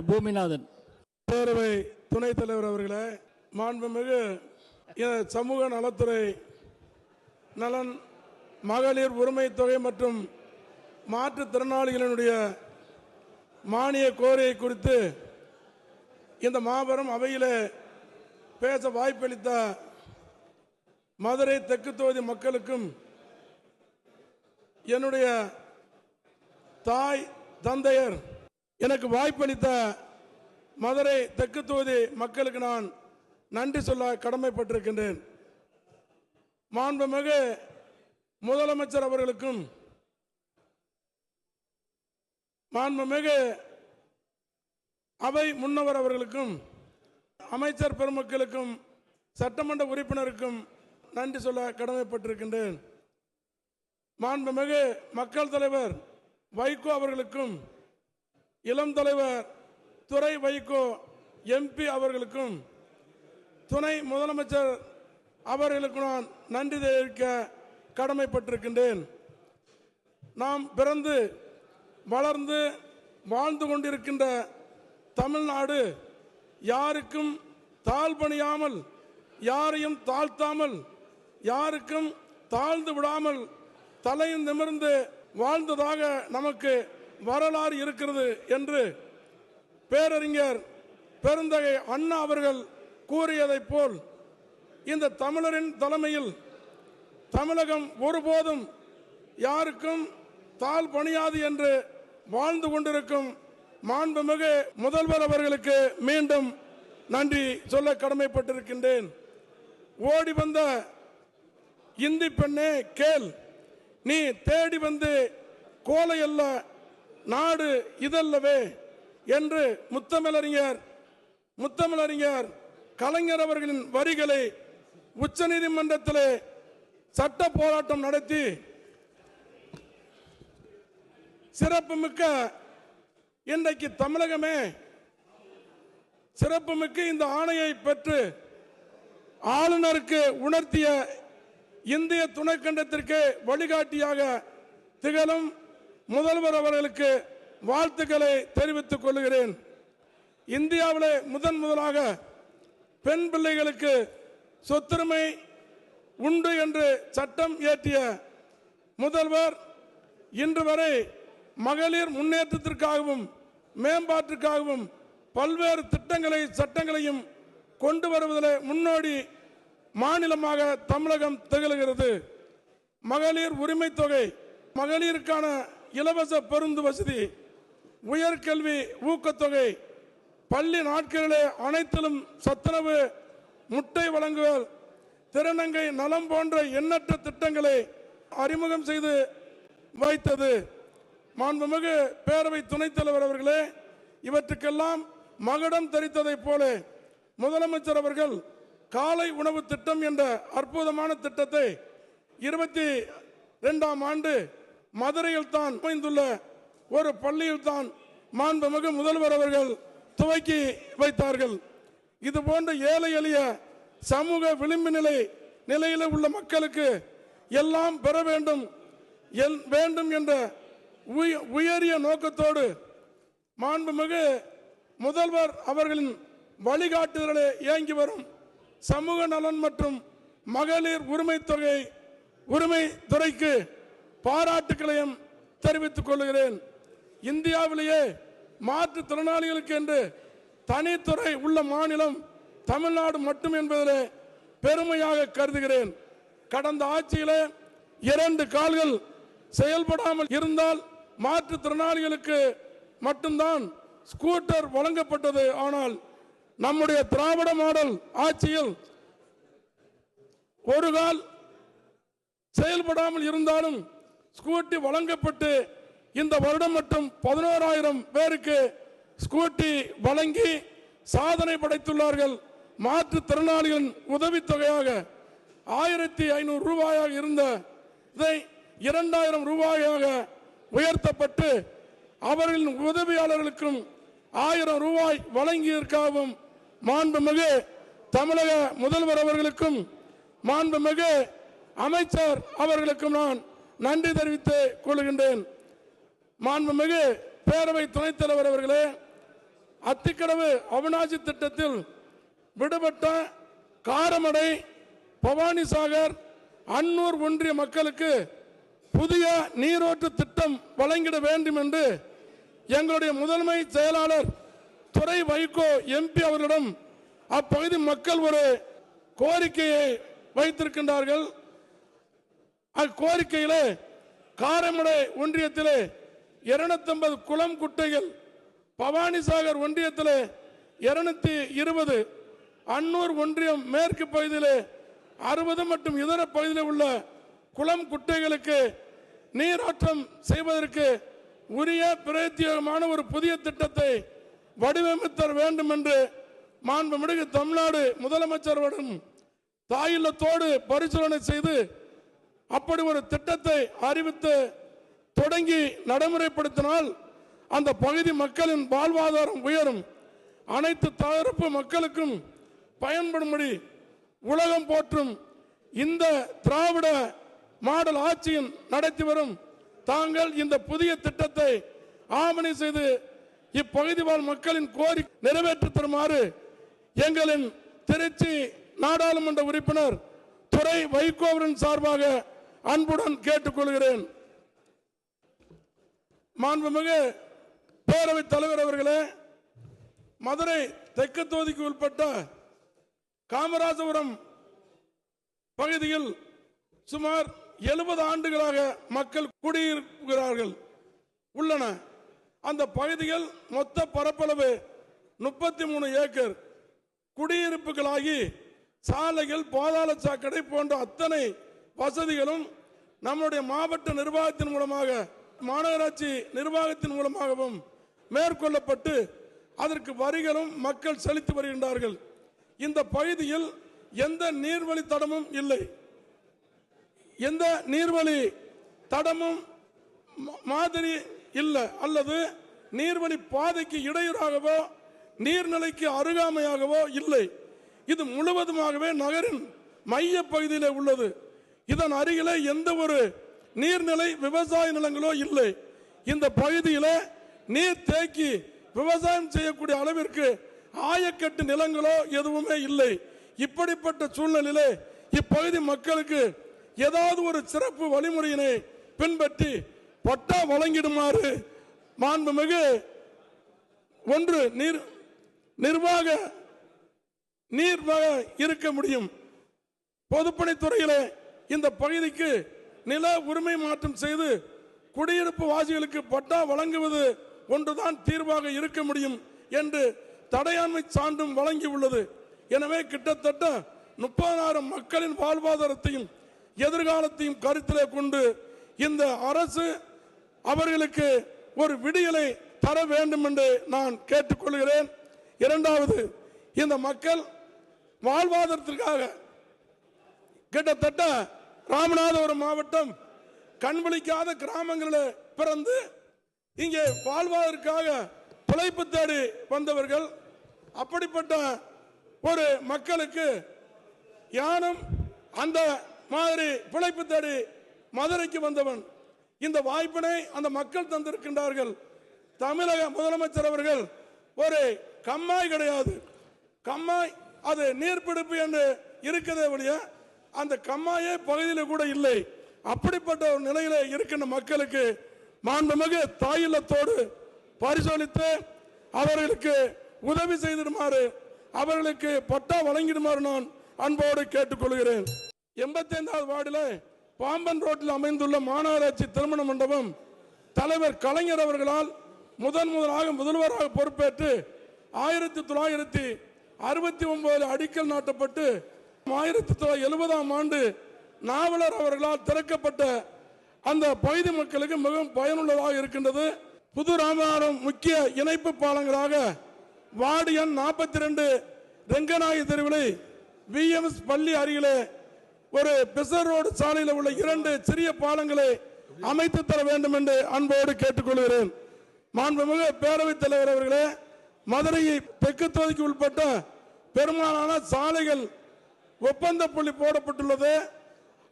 பூமிநாதன். பேரவை துணைத் தலைவர் அவர்களே மாண்புமிகு சமூக நலத்துறை நலன் மகளிர் உரிமை தொகை மற்றும் மாற்றுத்திறனாளிகளினுடைய மானிய கோரிக்கை குறித்து இந்த மாபெரும் அவையிலே பேச வாய்ப்பளித்த மதுரை தெற்கு தொகுதி மக்களுக்கும் என்னுடைய தாய் தந்தையர் எனக்கு வாய்ப்பளித்த மதுரை தெற்கு தொகுதி மக்களுக்கு நான் நன்றி சொல்ல கடமைப்பட்டிருக்கின்றேன். மாண்புமிகு முதலமைச்சர் அவர்களுக்கும் மாண்புமிகு அவை முன்னவர் அவர்களுக்கும் அமைச்சர் பெருமக்களுக்கும் சட்டமன்ற உறுப்பினருக்கும் நன்றி சொல்ல கடமைப்பட்டிருக்கின்றேன். மாண்புமிகு மக்கள் தலைவர் வைகோ அவர்களுக்கும் இளம் தலைவர் துறை வைகோ எம்பி அவர்களுக்கும் துணை முதலமைச்சர் அவர்களுக்கு நான் நன்றி தெரிவிக்க கடமைப்பட்டிருக்கின்றேன். நாம் பிறந்து வளர்ந்து வாழ்ந்து கொண்டிருக்கின்ற தமிழ்நாடு யாருக்கும் தாழ்பணியாமல் யாரையும் தாழ்த்தாமல் யாருக்கும் தாழ்ந்து விடாமல் தலையும் நிமிர்ந்து வாழ்ந்ததாக நமக்கு வரலாறு இருக்கிறது என்று பேரறிஞர் பெருந்தகை அண்ணா அவர்கள் கூறியதைப் போல் இந்த தமிழரின் தலைமையில் தமிழகம் ஒருபோதும் யாருக்கும் தாழ் பணியாது என்று வாழ்ந்து கொண்டிருக்கும் மாண்புமிகு முதல்வர் அவர்களுக்கு மீண்டும் நன்றி சொல்ல கடமைப்பட்டிருக்கின்றேன். ஓடி வந்த இந்தி பெண்ணே கேள் நீ தேடி வந்து கோலை அல்ல நாடு இதல்லவே என்று முத்தமிழறிஞர் முத்தமிழறிஞர் கலைஞர் அவர்களின் வரிகளை உச்ச நீதிமன்றத்திலே சட்ட போராட்டம் நடத்தி சிறப்புமிக்க இன்றைக்கு தமிழகமே சிறப்புமிக்க இந்த ஆணையை பெற்று ஆளுநருக்கு உணர்த்திய இந்திய துணைக்கண்டத்திற்கு வழிகாட்டியாக திகழும் முதல்வர் அவர்களுக்கு வாழ்த்துக்களை தெரிவித்துக் கொள்கிறேன். இந்தியாவிலே முதன் முதலாக பெண் பிள்ளைகளுக்கு சொத்துரிமை உண்டு என்று சட்டம் இயற்றிய முதல்வர் இன்று வரை மகளிர் முன்னேற்றத்திற்காகவும் மேம்பாட்டிற்காகவும் பல்வேறு திட்டங்களை சட்டங்களையும் கொண்டு வருவதில் முன்னோடி மாநிலமாக தமிழகம் திகழ்கிறது. மகளிர் உரிமை தொகை மகளிருக்கான இலவச பெருந்து வசதி உயர்கல்வி ஊக்கத்தொகை பள்ளி நாட்களிலே அனைத்திலும் சத்துணவு முட்டை வழங்குதல் திருநங்கை நலம் போன்ற எண்ணற்ற திட்டங்களை அறிமுகம் செய்து வைத்தது. மாண்புமிகு பேரவை துணைத் தலைவர் அவர்களே இவற்றுக்கெல்லாம் மகுடம் தரித்ததைப் போல முதலமைச்சர் அவர்கள் காலை உணவு திட்டம் என்ற அற்புதமான திட்டத்தை இருபத்தி ரெண்டாம் ஆண்டு மதுரையில் தான் அமைந்துள்ள ஒரு பள்ளியில் தான் மாண்புமிகு முதல்வர் அவர்கள் துவக்கி வைத்தார்கள். இது போன்ற ஏழை எளிய சமூக விளிம்பு நிலை நிலையில் உள்ள மக்களுக்கு எல்லாம் பெற வேண்டும். வேண்டும் என்ற உயரிய நோக்கத்தோடு மாண்புமிகு முதல்வர் அவர்களின் வழிகாட்டுதலே இயங்கி வரும். சமூக நலன் மற்றும் மகளிர் உரிமை தொகை உரிமை துறைக்கு பாராட்டுக்களையும் தெரிவித்துக் கொள்கிறேன். இந்தியாவிலேயே மாற்றுத்திறனாளிகளுக்கு என்று தனித்துறை உள்ள மாநிலம் தமிழ்நாடு மட்டும் என்பதிலே பெருமையாக கருதுகிறேன். கடந்த ஆட்சியிலே இரண்டு கால்கள் செயல்படாமல் இருந்தால் மாற்றுத்திறனாளிகளுக்கு மட்டும்தான் ஸ்கூட்டர் வழங்கப்பட்டது. ஆனால் நம்முடைய திராவிட மாடல் ஆட்சியில் ஒரு கால் செயல்படாமல் இருந்தாலும் ஸ்கூட்டி வழங்கப்பட்டு இந்த வருடம் மட்டும் பதினோராயிரம் பேருக்கு ஸ்கூட்டி வழங்கி சாதனை படைத்துள்ளார்கள். மாற்றுத்திறனாளிகளின் உதவித்தொகையாக ஆயிரத்தி ஐநூறு ரூபாயாக இருந்த இதை இரண்டாயிரம் ரூபாயாக உயர்த்தப்பட்டு அவர்களின் உதவியாளர்களுக்கும் ஆயிரம் ரூபாய் வழங்கியிருக்கவும் மாண்புமிகு தமிழக முதல்வர் அவர்களுக்கும் மாண்புமிகு அமைச்சர் அவர்களுக்கும் நான் நன்றி தெரிவித்து கொள்கின்றேன். மாண்புமிகு பேரவை துணைத் தலைவர் அவர்களே அத்திக்கடவு அவிநாசி திட்டத்தில் விடுபட்ட காரமடை பவானிசாகர் அன்னூர் ஒன்றிய மக்களுக்கு புதிய நீரோட்டு திட்டம் வழங்கிட வேண்டும் என்று எங்களுடைய முதன்மை செயலாளர் துறை வைகோ எம்பி அவர்களிடம் அப்பகுதி மக்கள் ஒரு கோரிக்கையை வைத்திருக்கின்றார்கள். அக்கோரிக்கையிலே காரமடை ஒன்றியத்திலே இருநூத்தம்பது குளம் குட்டைகள் பவானிசாகர் ஒன்றியத்திலே இருநூத்தி இருபது அன்னூர் ஒன்றியம் மேற்கு பகுதியிலே அறுபது மற்றும் இதர பகுதியில் உள்ள குளம் குட்டைகளுக்கு நீராற்றம் செய்வதற்கு உரிய பிரத்தியோகமான ஒரு புதிய திட்டத்தை வடிவமைத்தர் வேண்டும் என்று மாண்புமிகு தமிழ்நாடு முதலமைச்சருடன் தாயில்லத்தோடு பரிசீலனை செய்து அப்படி ஒரு திட்டத்தை அறிவித்து தொடங்கி நடைமுறைப்படுத்தினால் அந்த பகுதி மக்களின் வாழ்வாதாரம் உயரும். அனைத்து தரப்பு மக்களுக்கும் பயன்படும்படி உலகம் போற்றும் இந்த திராவிட மாடல் ஆட்சியின் நடத்தி வரும் தாங்கள் இந்த புதிய திட்டத்தை ஆமணி செய்து இப்பகுதி வாழ் மக்களின் கோரிக்கை நிறைவேற்றி தருமாறு எங்களின் திருச்சி நாடாளுமன்ற உறுப்பினர் துறை வைகோவரின் சார்பாக அன்புடன் கேட்டுக்கொள்கிறேன். மாண்புமிகு பேரவைத் தலைவர் அவர்களே மதுரை தெற்கு தொகுதிக்கு உட்பட்ட காமராஜபுரம் பகுதியில் சுமார் எழுபது ஆண்டுகளாக மக்கள் குடியிருக்கிறார்கள் உள்ளன. அந்த பகுதிகள் மொத்த பரப்பளவு முப்பத்தி மூணு ஏக்கர். குடியிருப்புகளாகி சாலைகள் பாதாள சாக்கடை போன்ற அத்தனை வசதிகளும் நம்முடைய மாவட்ட நிர்வாகத்தின் மூலமாக மாநகராட்சி நிர்வாகத்தின் மூலமாகவும் மேற்கொள்ளப்பட்டு அதற்கு வரிகளும் மக்கள் செலுத்தி வருகின்றார்கள். இந்த பகுதியில் எந்த நீர்வழி தடமும் இல்லை. எந்த நீர்வழி தடமும் மாதிரி இல்லை. அல்லது நீர்வழி பாதைக்கு இடையூறாகவோ நீர்நிலைக்கு அருகாமையாகவோ இல்லை. இது முழுவதுமாகவே நகரின் மைய பகுதியிலே உள்ளது. இதன் அருகில எந்த ஒரு நீர்நிலை விவசாய நிலங்களோ இல்லை. இந்த பகுதியில் நீர் தேக்கி விவசாயம் செய்யக்கூடிய அளவிற்கு ஆயக்கட்டு நிலங்களோ எதுவுமே இல்லை. இப்படிப்பட்ட சூழ்நிலையிலே இப்பகுதி மக்களுக்கு ஏதாவது ஒரு சிறப்பு வழிமுறையினை பின்பற்றி பட்டா வழங்கிடுமாறு மாண்புமிகு ஒன்று நீர் நிர்வாக நீர்வாக இருக்க முடியும். பொதுப்பணித்துறையிலே இந்த பகுதிக்கு நில உரிமை மாற்றம் செய்து குடியிருப்பு வாசிகளுக்கு பட்டா வழங்குவது ஒன்றுதான் தீர்வாக இருக்க முடியும் என்று தடையாண்மை சான்றும் வழங்கியுள்ளது எனவே கிட்டத்தட்ட முப்பதாயிரம் மக்களின் வாழ்வாதாரத்தையும் எதிர்காலத்தையும் கருத்திலே கொண்டு இந்த அரசு அவர்களுக்கு ஒரு விடியலை தர வேண்டும் என்று நான் கேட்டுக்கொள்கிறேன். இரண்டாவது இந்த மக்கள் வாழ்வாதாரத்திற்காக கிட்டத்தட்ட ராமநாதபுரம் மாவட்டம் கண்விழிக்காத கிராமங்களில் பிறந்து இங்கே வாழ்வதற்காக பிழைப்பு தேடி வந்தவர்கள். அப்படிப்பட்ட ஒரு மக்களுக்கு யானும் அந்த மாதிரி பிழைப்பு தேடி மதுரைக்கு வந்தவன். இந்த வாய்ப்பினை அந்த மக்கள் தந்திருக்கின்றார்கள். தமிழக முதலமைச்சர் அவர்கள் ஒரு கம்மாய் கிடையாது. கம்மாய் அது நீர்பிடிப்பு என்று இருக்கதே ஒழிய அந்த கம்மாயே பகுதியில் கூட இல்லை. அப்படிப்பட்ட ஒரு நிலையில இருக்கின்ற மக்களுக்கு மாண்புமிகு தாயில்லத்தோடு பரிசோதித்து அவர்களுக்கு உதவி செய்திடுமாறு அவர்களுக்கு பட்டா வழங்கிடுமாறு நான் அன்போடு கேட்டுக்கொள்கிறேன். எண்பத்தி ஐந்தாவது வார்டில் பாம்பன் ரோட்டில் அமைந்துள்ள மாநகராட்சி திருமண மண்டபம் தலைவர் கலைஞர் அவர்களால் முதன் முதலாக முதல்வராக பொறுப்பேற்று ஆயிரத்தி தொள்ளாயிரத்தி அறுபத்தி ஒன்பதில் அடிக்கல் நாட்டப்பட்டு ஆயிரத்தி தொள்ளாயிரத்தி எழுபதாம் ஆண்டு நாவலர் அவர்களால் திறக்கப்பட்ட அந்த பகுதி மக்களுக்கு மிகவும் பயனுள்ளதாக இருக்கின்றது. புது ராமநாதபுரம் முக்கிய இணைப்பு பாலங்களாக வார்டு எண் நாற்பத்தி ரெண்டு ரெங்கநாயகி தெருவிலை விஎம்எஸ் பள்ளி அருகிலே ஒரு பிசர் ரோடு சாலையில் உள்ள இரண்டு சிறிய பாலங்களை அமைத்து தர வேண்டும் என்று அன்போடு கேட்டுக்கொள்கிறேன். மாண்புமிகு பேரவைத் தலைவர் அவர்களே மதுரையை தெற்கு தொகுதிக்கு உட்பட்ட பெரும்பாலான சாலைகள் ஒப்பந்த புள்ளி போடப்பட்டுள்ளது.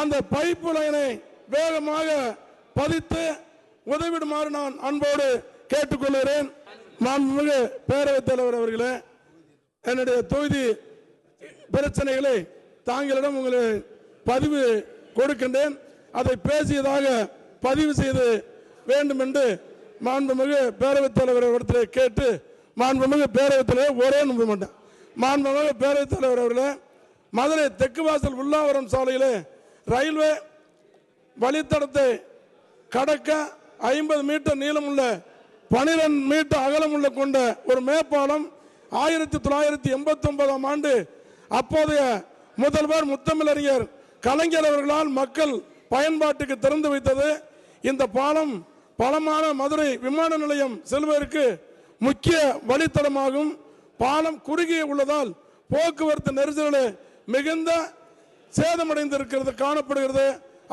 அந்த பைப்பு லைனை வேகமாக பதித்து உதவிடுமாறு நான் அன்போடு கேட்டுக்கொள்கிறேன். மாண்புமிகு பேரவைத் தலைவர் அவர்களே என்னுடைய தொகுதி பிரச்சனைகளை தாங்களிடம் உங்களை பதிவு கொடுக்கின்றேன். அதை பேசியதாக பதிவு செய்து வேண்டும் என்று மாண்புமிகு பேரவைத் தலைவர் கேட்டு மாண்புமிகு பேரவைத் தலைவர் ஒரே நம்ப மாட்டேன் மாண்புமிகு பேரவைத் தலைவர் அவர்களே மதுரை தெற்கு வாசல் உள்ளாவரம் சாலையில் ரயில்வே வழித்தடத்தை கடக்க ஐம்பது மீட்டர் நீளமுள்ள பனிரெண்டு மீட்டர் அகலமுள்ள கொண்ட ஒரு மேம்பாலம் ஆயிரத்தி தொள்ளாயிரத்தி எண்பத்தி ஒன்பதாம் ஆண்டு அப்போதைய முதல்வர் முத்தமிழறிஞர் கலைஞர் அவர்களால் மக்கள் பயன்பாட்டுக்கு திறந்து வைத்தது. இந்த பாலம் பலமான மதுரை விமான நிலையம் செல்வதற்கு முக்கிய வழித்தடமாகும். பாலம் குறுகிய உள்ளதால் போக்குவரத்து நெரிசலில் மிகுந்த சேதமடைந்திருக்கிறது காணப்படுகிறது.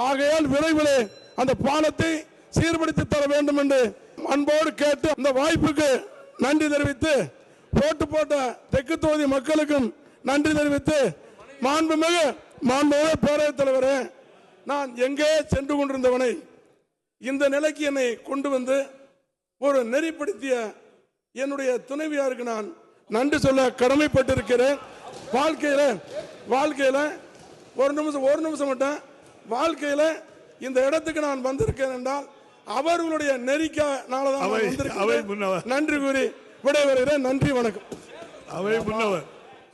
ஆகையால் விரைவில் அந்த பாலத்தை சீர்படுத்தி தர வேண்டும் என்று அன்போடு கேட்டு அந்த வாய்ப்புக்கு நன்றி தெரிவித்து போட்டு போட்ட தெற்கு தொகுதி மக்களுக்கும் நன்றி தெரிவித்து மாண்புமிகு மாண்புமிகு பேரவைத் தலைவர் நான் எங்கே சென்று கொண்டிருந்தவனை இந்த நிலைக்கு என்னை கொண்டு வந்து ஒரு நெறிப்படுத்திய என்னுடைய துணைவியாருக்கு நான் நன்றி சொல்ல கடமைப்பட்டிருக்கிறேன். வாழ்க்கையில் வாழ்க்கையில ஒரு நிமிஷம் ஒரு நிமிஷம் மட்டும் வாழ்க்கையில இந்த இடத்துக்கு நான் வந்திருக்கேன் என்றால் அவர்களுடைய நெறிக்கானால தான் வந்திருக்கிறேன். நன்றி கூறி விடைபெறுகிறேன். நன்றி வணக்கம். அவை முன்னவர்.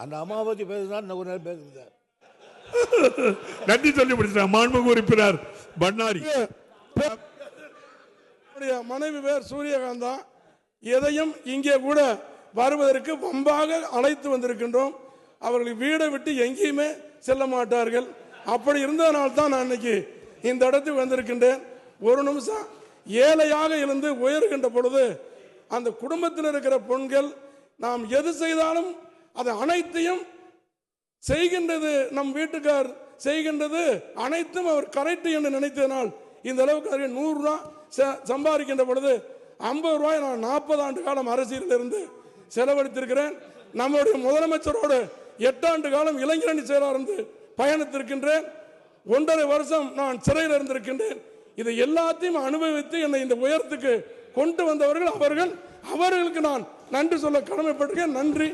அந்த அம்மாவதி பேசுனா இன்னும் ஒரு நேரம் பேசுங்க சார். நன்றி சொல்லி முடிச்சார் மாண்புமிகு உறுப்பினர் பண்ணாரி. மனைவி பேர் சூரியகாந்தா. எதையும் இங்கே கூட வருவதற்கு வம்பாக அழைத்து வந்திருக்கின்றோம். அவர்கள் வீடை விட்டு எங்கேயுமே செல்ல மாட்டார்கள். அப்படி இருந்ததனால தான் நான் இன்னைக்கு இந்த இடத்துக்கு வந்திருக்கின்றேன். ஒரு நிமிஷம். ஏழையாக இருந்து உயர்கின்ற பொழுது அந்த குடும்பத்தில் இருக்கிற பெண்கள் நாம் எது செய்தாலும் அது அனைத்தையும் செய்கின்றது நம் வீட்டுக்கார் செய்கின்றது அனைத்தும் அவர் கரெக்ட் என்று நினைத்ததனால் இந்த அளவுக்கு அவர் நூறுரூவா ச- சம்பாதிக்கின்ற பொழுது ஐம்பது ரூபாய் நான் நாற்பது ஆண்டு காலம் அரசியலில் இருந்து செலவழித்திருக்கிறேன். நம்முடைய முதலமைச்சரோடு எட்டாண்டு காலம் இளைஞரணி செயலாளர் இருந்து பயணித்திருக்கின்றேன். ஒன்றரை வருஷம் நான் சிறையில் இருந்திருக்கின்றேன். இதை எல்லாத்தையும் அனுபவித்து என்னை இந்த உயரத்துக்கு கொண்டு வந்தவர்கள் அவர்கள். அவர்களுக்கு நான் நன்றி சொல்ல கடமைப்பட்டிருக்கேன். நன்றி.